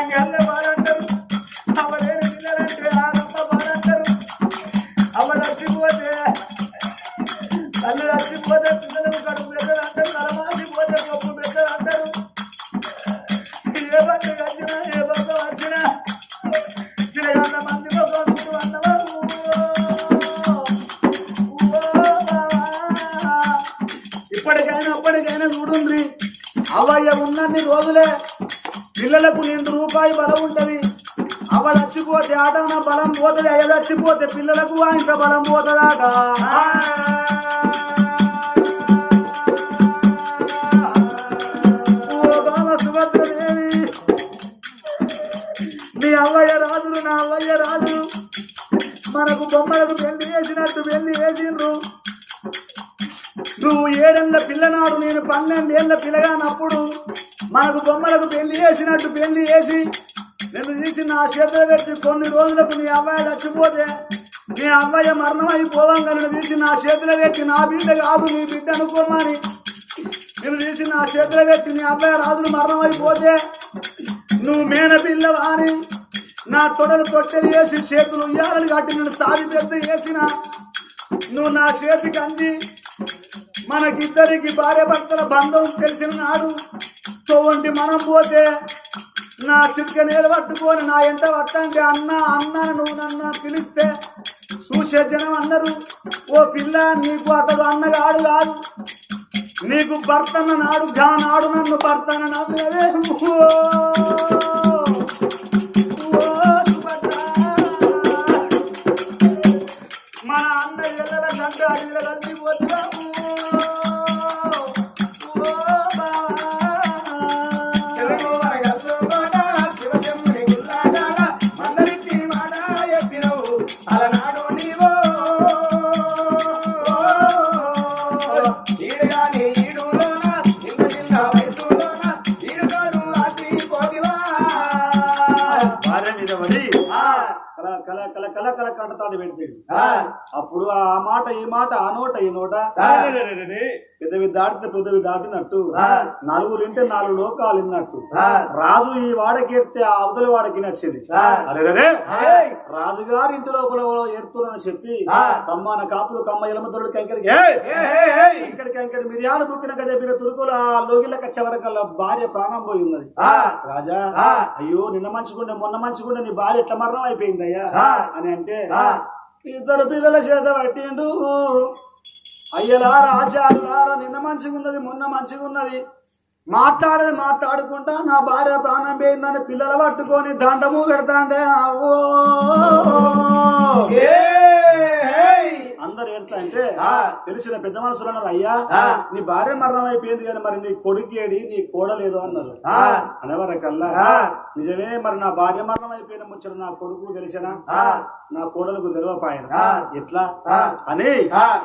కళ్ళ పోతుంది అయ్య చచ్చిపోతే పిల్లలకు ఆయన బలం పోతుందాట. నీ అవ్వయ్య రాజులు నా అవ్వయ్య రాజులు మనకు బొమ్మలకు పెళ్ళి వేసినట్టు పెళ్ళి వేసిండ్రు నువ్వు ఏడేళ్ళ పిల్లనాడు నేను పన్నెండేళ్ళ పిల్లగానప్పుడు మనకు బొమ్మలకు పెళ్ళి చేసినట్టు పెళ్ళి వేసి తీసి నా చేతిలో పెట్టి కొన్ని రోజులకు నీ అమ్మాయి చచ్చిపోతే నీ అమ్మాయి మరణం అయిపోవంగా నేను తీసి నా చేతిలో పెట్టి నా బిడ్డ కాదు నీ బిడ్డ అనుకోమని నేను తీసి నా చేతిలో పెట్టి నీ అబ్బాయి రాజులు మరణం అయిపోతే నువ్వు మేన పిల్లవా అని నా తొడలు తొట్టెలు వేసి చేతులు ఉయ్యాలని కట్టి నేను సాది పెద్ద వేసిన నువ్వు నా చేతికి అంది మనకిద్దరికి భార్య భర్తల బంధం తెలిసిన నాడు తోవంటి మనం పోతే నా చిట్క నీళ్ళు పట్టుకొని నా ఎంత వత్తంటే అన్న అన్న నువ్వు నన్న పిలిస్తే చూసే జనం అన్నారు. ఓ పిల్ల నీకు అతడు అన్నగాడు కాదు. నీకు భర్తన్న నాడు గా నాడు నన్ను భర్తన నమ్మేదే పెడితే. ఆ, అప్పుడు ఆ మాట ఈ మాట ఆ నోట ఈ నోట. ఆ. పెద్దవి దాటితే పెద్దవి దాటినట్టు. నలుగురు ఇంటే నాలుగు లోకాలు విన్నట్టు ఆ. రాజు ఈ వాడకి ఎడితే ఆ అవతలి వాడికి నచ్చింది. అరే. రాజుగారి ఇంటి లోపల ఎడుతున్నానని చెప్పి. కమ్మన కాపులు కమ్మ ఎలమతోడు కంకడికి ఏయ్. కంకడి మిరియాలు బుక్కినక చెప్పిన తురుకుల లోగిలక చివరకల్లా భార్య ప్రాణం పోయి ఉన్నది ఆ. రాజా. అయ్యో నిన్న మంచుకుంటే మొన్న మంచుకుంటే నీ భార్య ఎట్లా మరణం అయిపోయిందయ్యా. అని అంటే ఆ. ఇద్దరు పిల్లల చేత పట్టిండు అయ్యలారా ఆచారులారా నిన్న మంచిగున్నది మొన్న మంచిగున్నది. మాట్లాడేది మాట్లాడుకుంటా నా భార్య ప్రాణం పోయిందని పిల్లలు పట్టుకొని దండము పెడతాండే. అవ్వో! అందరు ఏడుతా అంటే. తెలిసిన పెద్ద మనుషులు అన్నారు అయ్యా. నీ భార్య మరణం అయిపోయింది కానీ మరి నీ కొడుకు ఏడి నీ కోడలేదు అన్నారు ఆ. అనేవరకల్లా. నిజమే మరి నా భార్య మరణం అయిపోయిన ముచ్చట నా కొడుకు తెలిసినా. నా కోడలకు తెలియపాయన. ఎట్లా. అని.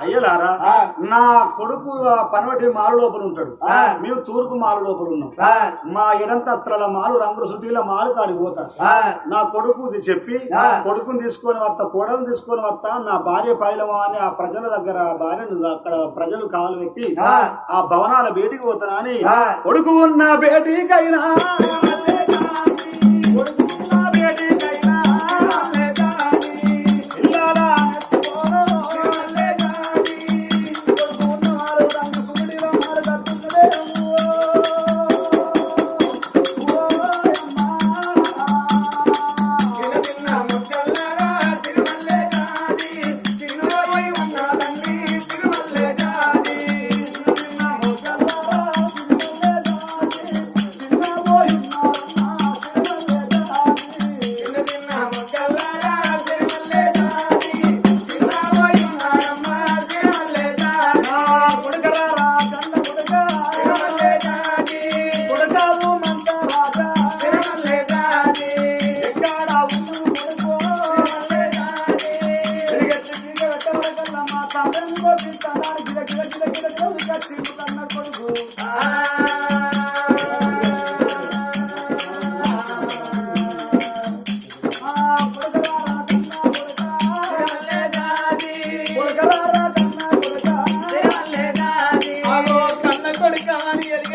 అయ్యలారా. నా కొడుకు పనవటి మాలు లోపల ఉంటాడు ఆ. మేము తూర్పు మాలు లోపల ఉన్నాం మా ఎడంతస్త్రాల మాలు రంగుల సుట్టీల మాలు కాడికి పోతా ఆ. నా కొడుకు చెప్పి. కొడుకుని తీసుకొని వస్తా కోడలు తీసుకొని వస్తా నా భార్య పైలమా అని ఆ ప్రజల దగ్గర భార్యను అక్కడ ప్రజలు కావాలి పెట్టి ఆ. భవనాల బేటికి అని. కొడుకు ఉన్న బేటికైనా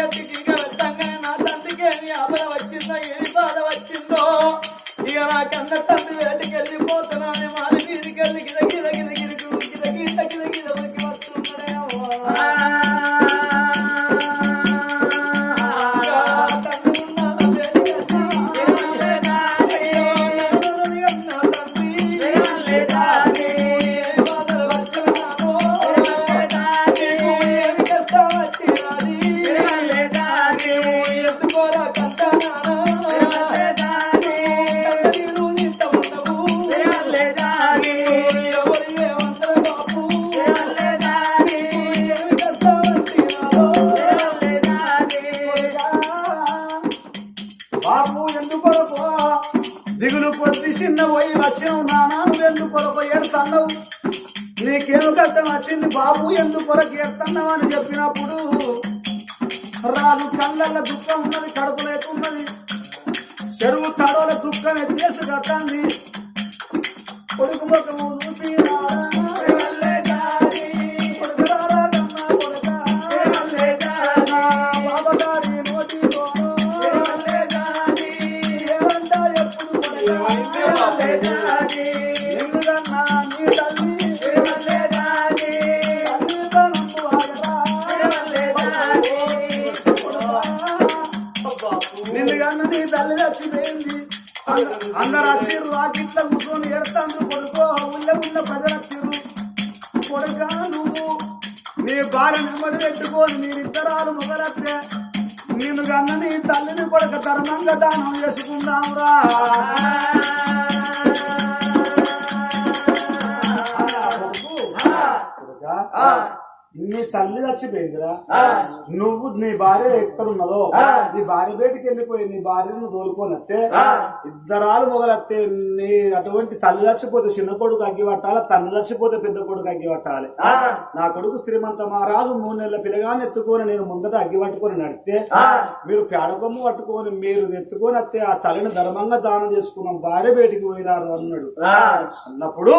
అని దిగులు పొద్దు చిన్న పోయి వచ్చావు నానా వెళ్ళు కొరకు ఏడుతున్నావు నీకేం కట్టం వచ్చింది బాబు ఎందు కొరకు ఏడుతున్నావు అని చెప్పినప్పుడు రాదు కళ్ళల్లో దుఃఖం ఉన్నది కడుపు లేకున్నది. చెరువు తడవల దుఃఖం ఎత్తేసి కట్టండి కొడుకు ముఖము చూసి అందరు వచ్చిర్రు ఆ గిట్ల కూర్చొని ఎడతాండ్రు కొడుకో ఊళ్ళో ఉన్న ప్రజలు వచ్చిర్రు కొడుక నువ్వు నీ భార్య నిమ్మడి పెట్టుకొని మీరిద్దరాలు మొదలెత్తే నిన్ను కన్న నీ తల్లిని కొడుక ధర్మంగా దానం చేసుకుందాంరా. నీ తల్లి చచ్చిపోయిందిరా. నువ్వు నీ భార్య ఎక్కడున్నదో నీ భార్య బయటికి వెళ్ళిపోయి నీ భార్యను తోలుకోనట్టే ఇద్దరాలు మొగలత్తే నీ అటువంటి తల్లి చచ్చిపోతే చిన్న కొడుకు అగ్గి పట్టాలి తండ్రి చచ్చిపోతే పెద్ద కొడుకు అగ్గి పట్టాలి. నా కొడుకు శ్రీమంత మహారాజు మూడు నెలల పిల్లగాన్ని ఎత్తుకొని నేను ముందట అగ్గి పట్టుకొని నడితే మీరు పేడకొమ్ము పట్టుకొని మీరు ఎత్తుకొని వస్తే ఆ తల్లిని ధర్మంగా దానం చేసుకున్నాం భార్య బయటికి పోయినారు అన్నాడు. అన్నప్పుడు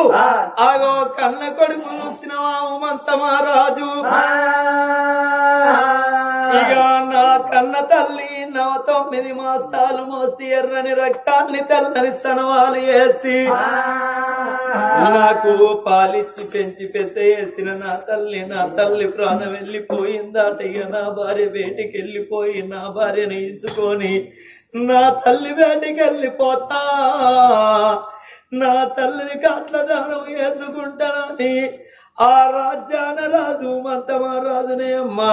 ఆగో కన్న కొడుకు మహారాజు. ఇక నా కన్న తల్లి నవ తొమ్మిది మాసాలు మోసి ఎర్రని రక్తాన్ని తెల్లని తనవాలి వేసి నాకు పాలిచ్చి పెంచి పెద్ద వేసిన నా తల్లి నా తల్లి ప్రాణం వెళ్ళిపోయిందాట. ఇక నా భార్య వేటికి వెళ్ళిపోయి నా భార్యని ఇసుకొని నా తల్లి వేటికి వెళ్ళిపోతా. నా తల్లిని కట్ల దానం వేసుకుంటానని ఆ రాజ్యాన రాజు మంతమ రాజునే అమ్మా.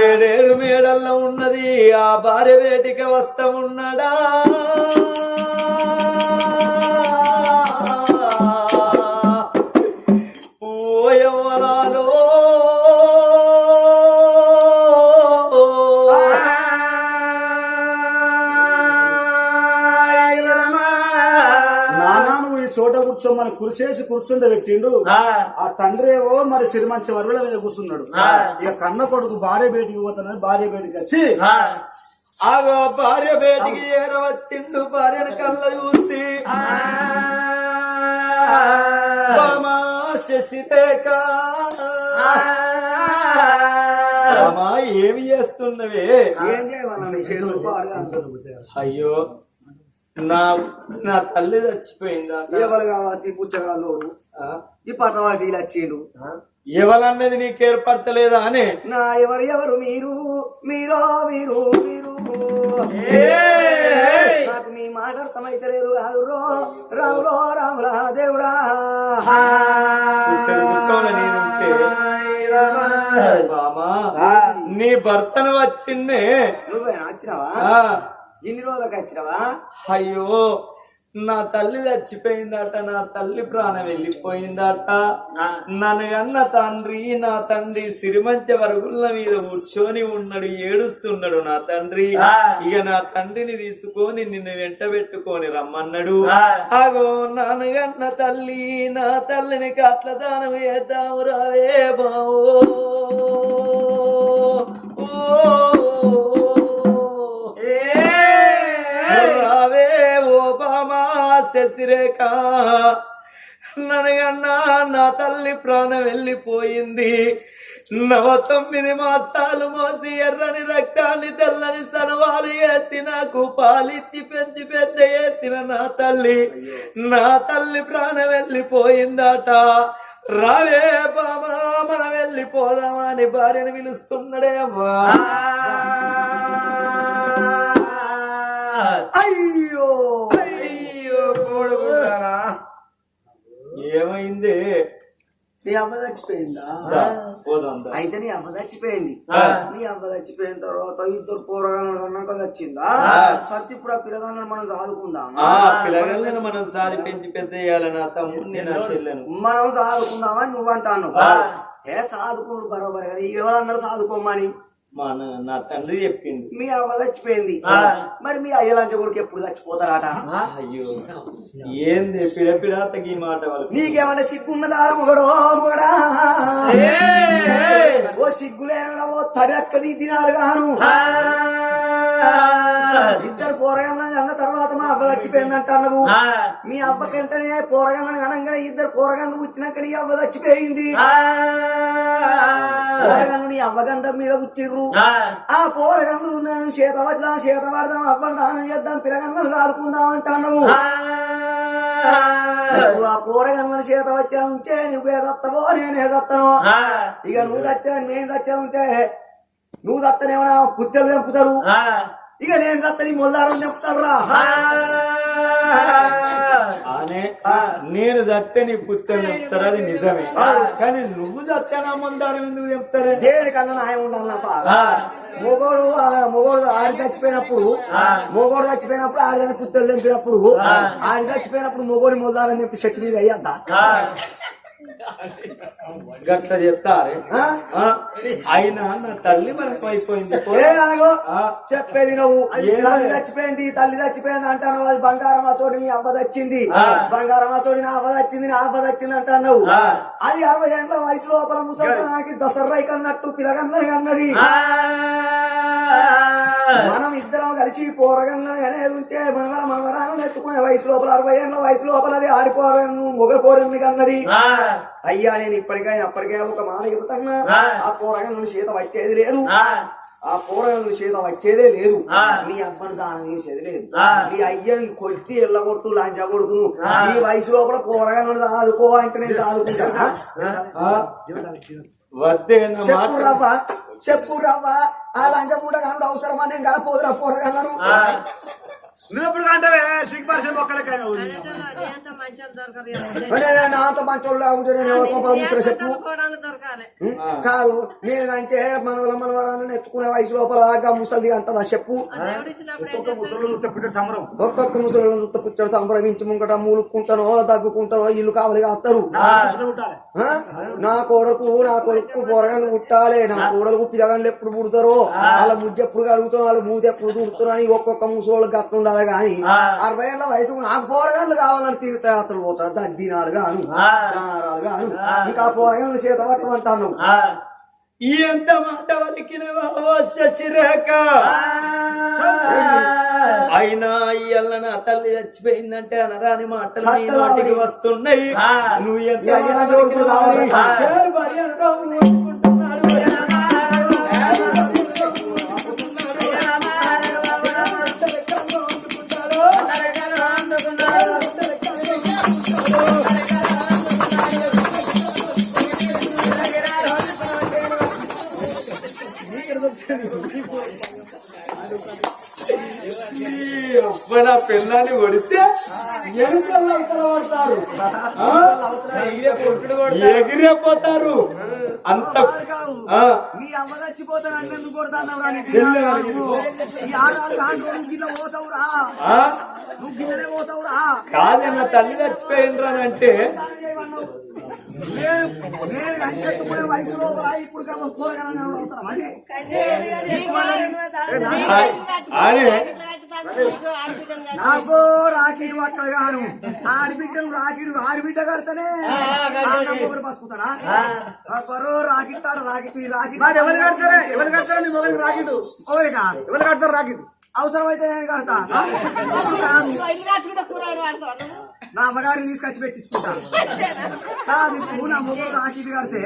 ఏడేడు మేడల్లో ఉన్నది ఆ భార్య వేటికి వస్తా ఉన్నాడా? చోట కూర్చోమని కురిసేసి కూర్చుంటే పెట్టిండు ఆ. తండ్రి ఏవో మరి సిరిమంచి వరుల మీద కూర్చున్నాడు. ఇక కన్న కొడుకు భార్య బయటికి పోతానని భార్య బయటికి వచ్చి ఆగో భార్య బయటికి ఏరవచ్చిండు భార్యను కళ్ళ చూసి. శశిరేఖ. ఏమి చేస్తున్నవే? అయ్యో నా నా తల్లి చచ్చిపోయిందా? ఎవరు కావచ్చు ఈ ఆ? ఈ పట్టవాటి వచ్చిండు ఎవరన్నది నీకు ఏర్పడతలేదా అని? నా ఎవరు ఎవరు? మీరు మీరో మీరు మీరు. నాకు మీ మాట అర్థమైతే లేదు కాదు రో రాములో రాములా దేవుడా నీ భర్తను వచ్చిండే నువ్వే వచ్చినావా? ఇన్ని రోజులకు వచ్చినావా? అయ్యో నా తల్లి చచ్చిపోయిందట నా తల్లి ప్రాణం వెళ్ళిపోయిందట. నన్ను తండ్రి నా తండ్రి సిరిమంచ వరుగుల మీద కూర్చొని ఉన్నాడు ఏడుస్తున్నాడు నా తండ్రి. ఇక నా తండ్రిని తీసుకొని నిన్ను వెంట పెట్టుకొని రమ్మన్నాడు ఆగో నాన్నగన్న తల్లి నా తల్లిని కట్ల దానం వేద్దాము రావే బావో ఓ. శశిరేఖ ననగన్నా నా తల్లి ప్రాణం వెళ్ళిపోయింది. నవ తొమ్మిది మాసాలు మోసి ఎర్రని రక్తాన్ని తెల్లని సనవాలు వేసి నాకు పాలిచ్చి పెంచి పెద్ద వేసిన నా తల్లి. నా తల్లి ప్రాణం వెళ్ళిపోయిందట. రావే బామా మనం వెళ్ళిపోదామని భార్యను పిలుస్తున్నాడే అమ్మా. అయ్యో. ఏమైంది? నీ అమ్మ చచ్చిపోయిందా. అయితే నీ అమ్మ చచ్చిపోయింది. నీ అమ్మ చచ్చిపోయిన తర్వాత ఇద్దరు పోరగాళ్ళు కన్నాక చచ్చిందా? ఆ. సత్తి ఇప్పుడు ఆ పిల్లగాళ్ళని మనం చదువుకుందాం ఆ పిల్లగాళ్ళని మనం సాది పెంచి పెద్ద చేయాలి నా తమ్ముడిని మనం అంటాను ఏ సాదుకోడు బరోబర్ కదా ఎవరన్నారు సాదుకోమని. మా నా- తండ్రి చెప్పింది మీ అవ్వ చచ్చిపోయింది. మరి మీ అయ్యలాంటి కొడుకు ఎప్పుడు చచ్చిపోతారట అయ్యో. ఏంది పిడపిడాతకి మాట వాళ్ళు నీకేమన్నా సిగ్గున్నదా మొగడో మొగడా? ఓ సిగ్గులేనడా ఓ తరక్కది తినాలి గాను ఇద్దరు పోరగాళ్ళని అన్న తర్వాత అవ్వ చచ్చిపోయిందంట అన్నవు మీ అవ్వకంటేనే పోరగాళ్ళని అనగానే ఇద్దరు పోరగాళ్ళు పుట్టినాక నీ అవ్వ చచ్చిపోయింది. పోరగాళ్ళు నీ అవ్వగంట మీద పుట్టిర్రు ఆ. పోరగాళ్ళు నేను చేత పడదాం చేత పడదాం అవ్వని దానం చేద్దాం పిల్లగాళ్ళని ఆడుకుందాం అంటున్నావు నువ్వు ఆ పోరగాళ్ళని చేత వచ్చా ఉంటే నువ్వే దత్తవో నేనే దత్తనో? ఇక నువ్వు దచ్చా నేను దచ్చా ఉంటే నువ్వు దత్తనేమన్నా పుత్తలు తెంపుతారు ఇక నేను దత్తని మొల్లారం చెప్తారా ఆనే నేను దత్తే నీ పుత్తని చెప్తారు అది నిజమే. కానీ నువ్వు దత్తే నా మందారం ఎందుకు చెప్తారే? దేనికన్నా న్యాయం ఉండాలి మొగోడు ఆ మొగోడు ఆడి చచ్చిపోయినప్పుడు మొగోడు చచ్చిపోయినప్పుడు ఆడిదాని పుత్తలు తెంపినప్పుడు ఆడి చచ్చిపోయినప్పుడు మొగోడి మొల్లారని చెప్పి చెట్టు మీద అయ్యద్దా గట్ల చెప్తారే? ఆ? ఆ? అయినా నా తల్లి మనకు అయిపోయింది. ఆ. చెప్పేది నువ్వు. తల్లి చచ్చిపోయింది తల్లి చచ్చిపోయింది అంటాను అది బంగారం అసోడి నీ అవ్వ బంగారం అసోడి నా అవ్వ తెచ్చింది నా అవ్వ అంటాను అది అరవై ఏళ్ళ వయసు లోపల ముసలితనానికి దసర్రై కన్నట్టు పిలగన్నది అన్నది. మనం ఇద్దరం కలిసి పోరగన్నది అనేది ఉంటే మనవర మనవరాలను ఎత్తుకునే వయసు లోపల అరవై ఏళ్ళ వయసు లోపల అది ఆడిపోరను మొగ పోరని అన్నది అయ్యా నేను ఇప్పటికైనా అప్పటికైనా ఒక మాట చెబుతున్నా. ఆ. పోరగన్ను సీత వచ్చేది లేదు. ఆ. పోరగన్ను సీత వచ్చేదే లేదు. నీ అబ్బని దానం చేసేది లేదు. నీ అయ్యని కొట్టి ఎల్లగొట్టు లంచ కొడుకును ఈ వయసు లోపల పోరగన్ను ఆదుకో అంటే నేను ఆదుకుంటానా ఆ? వద్దే నా మాట. చెప్పు రవ్వ చెప్పు రవ్వ ఆ లంచ పూట కానీ అవసరమా? నేను కలపోదురా పోరగలను నువ్వు ఎప్పుడు నాతో మంచోళ్ళు ఉంటే నేను చెప్పు? కాదు నేను అంటే మనవల మనవరాలను ఎత్తుకునే వయసు లోపల ఆగా ముసలిది అంటదా చెప్పు? సమరం ఒక్కొక్క ముసలి చూస్తే పుట్టాడు సంప్రమించి ముంగట మూలుక్కుంటానో దగ్గుకుంటానో ఇల్లు కావాలి కాస్తారు ఆ? నా కొడుకు నా కొడుకు పొరగాను పుట్టాలి. నా కోడలకు పిల్లగాళ్ళు ఎప్పుడు పుడతారో? వాళ్ళ ముద్ద ఎప్పుడు కడుగుతారో? వాళ్ళ మూతి ఎప్పుడు తుడుతారో అని ఒక్కొక్క ముసలోళ్ళకి గట్ల ఉండాలి కానీ అరవై ఏళ్ళ వయసు నాకు పోరగాళ్ళు కావాలని తీర్థయాత్రలు పోతారు గాను దానాలు గాను ఇంకా పోరగాళ్ళు చేత పట్టమంటాను ఈ ఎంత మాట వలికినవా శశిరేఖ అయినా ఇయ్యాల నా తల్లి చచ్చిపోయిందంటే అనరాని మాటలు నీ. వస్తున్నాయి. నువ్వు ఎంత నా పిల్లాన్ని కొడితే ఎలుకలు అవతల పడతారు ఆ? ఎగిరిపోతారు అంత. మీ అమ్మ చచ్చిపోతాను అంటే ఎందుకు కొడతావు నువ్వు గిన్నెలే పోతావురా కాదే నా తల్లి చచ్చిపోయినరానంటే దానం చేయమన్నావు. నేను నేను కనిపెట్టుకునే వయసులో రా, ఇప్పుడు కాదు కూరగాయలు అవసరం అదే నాకు రాకిడు అక్కడ గాను. ఆడిబిడ్డలు రాకిడు ఆడిబిడ్డ కడితేనే. ఒకరు బతుకుతాడా? ఒకరు రాకిట్టాడు రాకిట్ ఈ రాకిట్ ఎవరు కడతారా? ఎవరు కడతారా మొగలికి రాకిదు ఓరిగా ఎవరు కడతారు రాకిదు అవసరమైతే నేను కడతా నా అమ్మగారిని తీసుకొచ్చి పెట్టించుకుంటా కాదు ఇప్పుడు నా మొగలు రాకిడి కడితే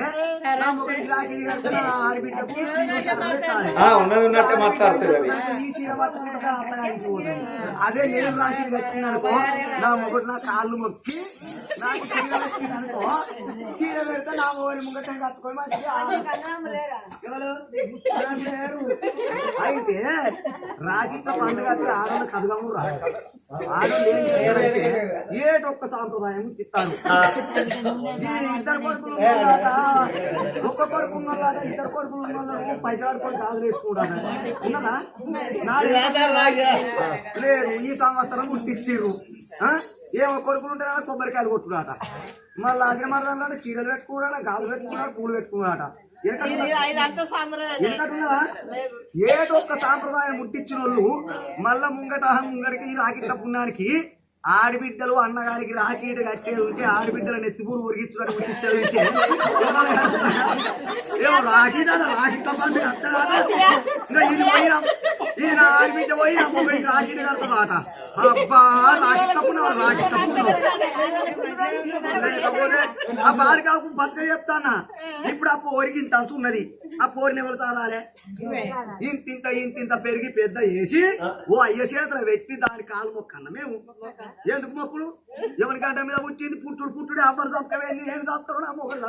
నా మొగలికి రాకిడి కడితే నా ఆడిబిడ్డకు చీర సగం పెట్టాలి. ఆ, ఉన్నది ఉన్నట్టే మాట్లాడుతుంది అది. ఈ చీర పట్టుకుంటే అత్తగారికి పోతాయి అదే నేను రాకిడి కట్టిననుకో నా మొగడు నా కాళ్ళు మొక్కి నాకు చీర కట్టిననుకో చీర పెడితే నా మొగలి ముంగట కట్టుకొని మంచిగా ఎవరు? నాకు లేరు. అయితే రాకిట్ల పండుగ ఆడలు కదగము రా ఆడలు ఏం చేస్తారంటే ఏటొక్క సాంప్రదాయం తిత్తాను ఈ ఇద్దరు కొడుకులు ఒక్క కొడుకు ఇద్దరు కొడుకులు ఉన్నోళ్ళకు పైసలు ఆడుకొని గాజులు వేసుకుంటాను ఉన్నదా లేదు ఈ సంవత్సరం ముట్టిచ్చిర్రు ఆ? ఏమో కొడుకులు ఉంటే కొబ్బరికాయలు కొట్టుడాట. మళ్ళీ అగ్రమర్దంలో చీరలు పెట్టుకున్నాడ గాజులు పెట్టుకున్నాడు పూలు పెట్టుకున్నాడట. ఏటొక్క సాంప్రదాయం ముట్టించిన వాళ్ళు మళ్ళా ముంగట ముంగడికి రాకిట్ల పుణ్యానికి ఆడిబిడ్డలు అన్నగారికి రాకీట కట్టేది ఉంటే ఆడిబిడ్డల నెత్తిపూరు ఉరిగించుకొని ముట్టించారు ఉంటే ఏమో రాకీట రాకిట్ల పండుగ ఇది పోయినా ఇది నా ఆడిబిడ్డ పోయి నా మొగడికి రాకీట కడతా ఆట అబ్బా ఆ బాలికాకు బతుక చెప్తానా? ఇప్పుడు ఆ పోరికి ఇంత అంత ఉన్నది. ఆ పోరిని ఎవరు తాళాలే? ఇంతింత ఇంతింత పెరిగి పెద్ద వేసి ఓ అయ్య చేతులు పెట్టి దాని కాలు మొక్కన్న మేము. ఎందుకు మొక్కుడు? ఎవరి గంట మీద పుట్టింది? పుట్టుడు పుట్టుడు అవ్వరు చప్పకమైంది నేను చస్తాడు నా మొక్కడు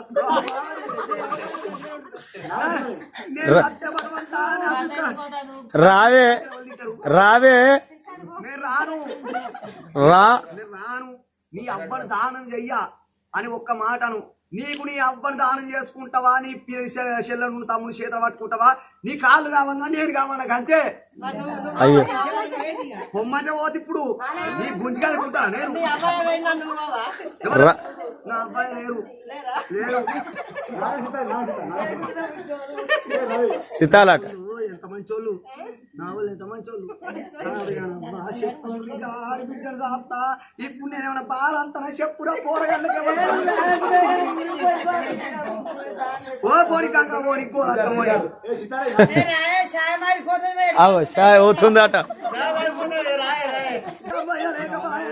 నేను సత్య భగవంతా. రావే? రావే. నేను రాను. నేను రాను. నీ అబ్బని దానం చెయ్య అని ఒక్క మాటను. నీకు నీ అబ్బని దానం చేసుకుంటావా? నీ చెల్లెను తమ్ముడు చేత పట్టుకుంటావా? నీ కాళ్ళు కావన్నా నేను కావన్నా అంతే అయ్యో. పొమ్మంటే పోతే ఇప్పుడు నీ గుంజికాయలు ఉంటానా నేను. నా అబ్బాయి లేరు. లేరు? సితాలాట. ఎంత మంచోళ్ళు? నా వాళ్ళు ఎంత మంచోళ్ళు? ఆడబిడ్డలు సాపుతా. ఇప్పుడు నేనేమన్నా బాలంతా చెప్పురా పోరగాళ్ళకి ఓ పోని కాక పోని గో అక్క పోని. షాయ్ అవుతుందట అబ్బాయి లేకపాయ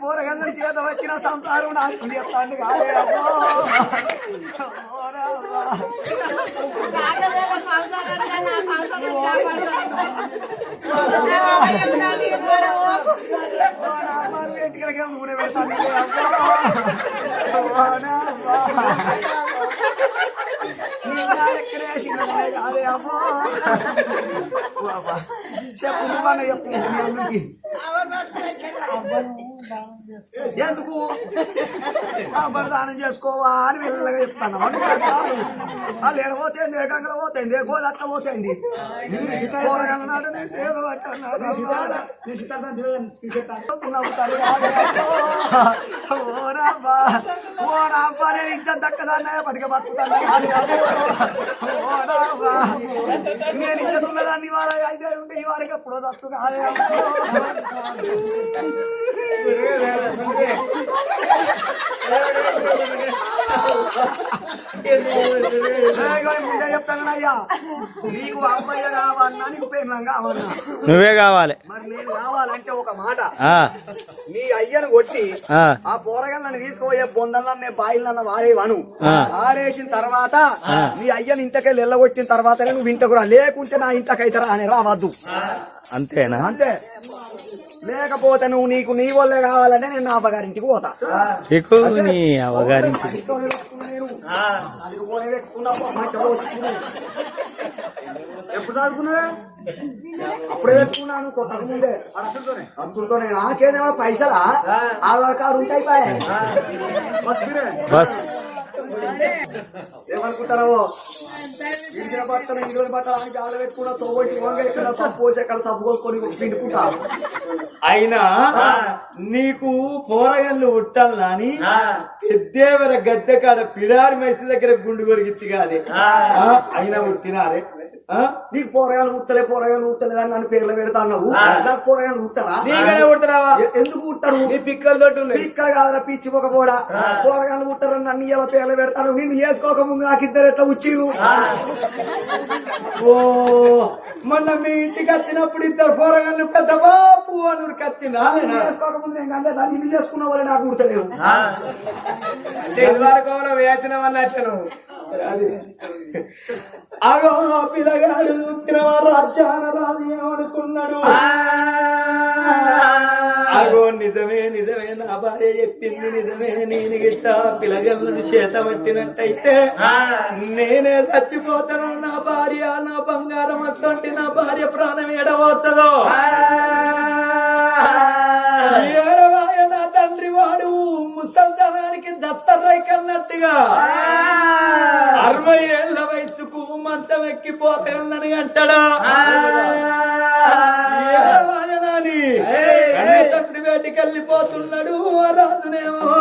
పోరగల్లని చేత వచ్చిన సంసారం నాశనం చేస్తాండి కాదే అమ్మో ఇంటికి నూనె పెడతాను నీ ఎక్కడే నూనె కాదే అమ్మో బాబా చెప్పు నువ్వన్న చెప్పు నీ అల్లుడికి ఎందుకు? బడదానం చేసుకోవా అని వెళ్ళగా చెప్తాను. వాళ్ళు ఎడ పోతుంది గంగల పోతుంది గోదట్ల పోతుంది? కూరగాయల నాడు నేను ఏదో దక్కదాన్న బతుకుతాను. అయితే ఉంటే ఈ వారికి ఎప్పుడో దత్తు కాదే. చెప్తాను అయ్యా నీకు అమ్మయ్య కావన్నా నీకు పెళ్ళం కావన్నా నువ్వే కావాలి. మరి నేను కావాలంటే ఒక మాట. నీ అయ్యను కొట్టి ఆ, ఆ పోరగాళ్ళని తీసుకుపోయే బొందలన్న బాయిలన్న వారేవను ఆ. ఆరేసిన తర్వాత నీ అయ్యని ఇంటకెళ్ళి వెళ్ళగొట్టిన తర్వాతనే నువ్వు ఇంటకు రా. లేకుంటే నా ఇంటకైతరా అని రావద్దు. అంతేనా? అంతే. లేకపోతే నువ్వు నీకు నీ వల్లే కావాలంటే నేను నా అబ్బగారింటికి పోతా. నీ నేను. ఎప్పుడు చదువుకున్నావే అప్పుడే పెట్టుకున్నాను కొట్టక ముందే అప్పుడుతో నాకేదేమో పైసలా? ఆధార్ కార్డు ఉంటాయి బస్. ఏమనుకుంటారో? ఇంటిన బట్టలు ఇంటి బట్టలు అని గాలి పెట్టుకున్న తోబట్టి వంగ ఇక్కడ పోసి ఎక్కడ సబ్బు కొనుక్కొని పిండుకుంటా. అయినా నీకు పోరగన్లు ఉట్టాలి అని పెద్దేవర గద్దె కాడ పిడారి మైసి దగ్గర గుండు కొరిగిత్తి కాదే. అయినా ఉట్టినారే? నీకు పోరగాలు ఉట్టలే పోరగాలు ఉట్టలేదు అని నన్ను పేర్లు పెడతా అన్నావు? నాకు పోరగాలు ఉట్టరా ఎందుకు ఉట్టరు పిక్కలు ఇక్కడ కాదురా పిచ్చి ఒక పోడా పోరగాలు ఉట్టరు నన్ను ఇలా పేర్లు పెడతాను నిన్ను చేసుకోక ముందు నాకు ఇద్దరు ఎట్లా ఉచ్చిరు? ఓ. మొన్న మీ ఇంటికి వచ్చినప్పుడు ఇద్దరు పోరగాళ్ళు పెద్ద బాపు అని ఉరికొచ్చిందా నిన్ను చేసుకోక ముందు నేను కన్నా నిన్ను చేసుకున్న వాళ్ళు నాకు ఉడతలేవు అంటే ఇదివరకు వేసిన వల్ల అచ్చను అగో పిల్లగాడు చూసిన రాజ్యాన రాజు ఏమనుకున్నాడు? అగో నిజమే నిజమే నా భార్య చెప్పింది నిజమే. నేను గిట్ట పిల్లగలను చేత పట్టినట్టయితే నేనే చచ్చిపోతాను. నా భార్య నా బంగారం పెట్టి నా భార్య ప్రాణం ఎడవద్దదో ఏడవాయ నా తండ్రి వాడు ముసల్దానానికి దత్తరై కన్నట్టుగా అరవై ఏళ్ళ వయసుకు మంచం ఎక్కిపోతే ఉందని అంటాడా? తండ్రి వేటికి వెళ్ళిపోతున్నాడు ఆ రాజునేమో.